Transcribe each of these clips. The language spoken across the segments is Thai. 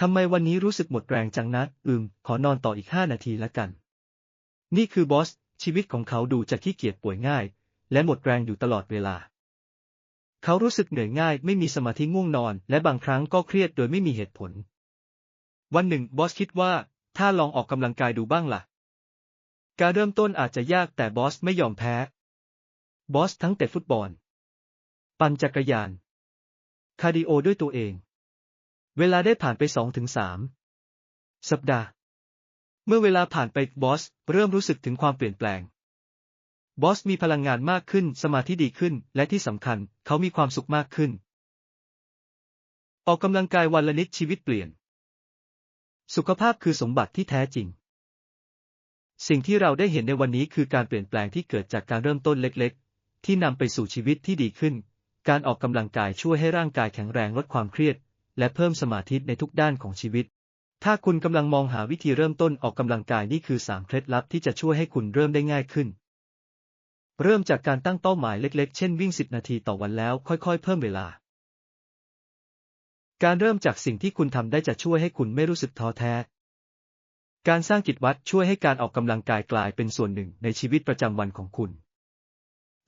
ทำไมวันนี้รู้สึกหมดแรงจังนะ อืม ขอนอนต่ออีกห้านาทีละกัน นี่คือบอส ชีวิตของเขาดูจะขี้เกียจป่วยง่าย และหมดแรงอยู่ตลอดเวลา เขารู้สึกเหนื่อยง่าย ไม่มีสมาธิง่วงนอน และบางครั้งก็เครียดโดยไม่มีเหตุผล วันหนึ่งบอสคิดว่า ถ้าลองออกกำลังกายดูบ้างล่ะ การเริ่มต้นอาจจะยากแต่บอสไม่ยอมแพ้ บอสทั้งเตะฟุตบอล ปั่นจักรยาน คาร์ดิโอด้วยตัวเอง เวลาได้ผ่านไปสองถึงสามสัปดาห์ เมื่อเวลาผ่านไปบอส เริ่มรู้สึกถึงความเปลี่ยนแปลง บอสมีพลังงานมากขึ้น สมาธิดีขึ้น และที่สำคัญ เขามีความสุขมากขึ้น ออกกำลังกายวันละนิดชีวิตเปลี่ยน สุขภาพคือสมบัติที่แท้จริง สิ่งที่เราได้เห็นในวันนี้คือการเปลี่ยนแปลงที่เกิดจากการเริ่มต้นเล็กๆ ที่นำไปสู่ชีวิตที่ดีขึ้น การออกกำลังกายช่วยให้ร่างกายแข็งแรงลดความเครียด และเพิ่มสมาธิในทุกด้านของชีวิต ถ้าคุณกำลังมองหาวิธีเริ่มต้นออกกำลังกายนี่คือสามเคล็ดลับที่จะช่วยให้คุณเริ่มได้ง่ายขึ้น เริ่มจากการตั้งเป้าหมายเล็กๆ เช่นวิ่ง 10 นาทีต่อวันแล้วค่อยๆ เพิ่มเวลา การเริ่มจากสิ่งที่คุณทำได้จะช่วยให้คุณไม่รู้สึกท้อแท้ การสร้างกิจวัตรช่วยให้การออกกำลังกายกลายเป็นส่วนหนึ่งในชีวิตประจำวันของคุณ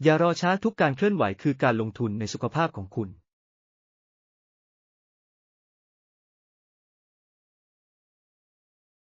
อย่ารอช้าทุกการเคลื่อนไหวคือการลงทุนในสุขภาพของคุณ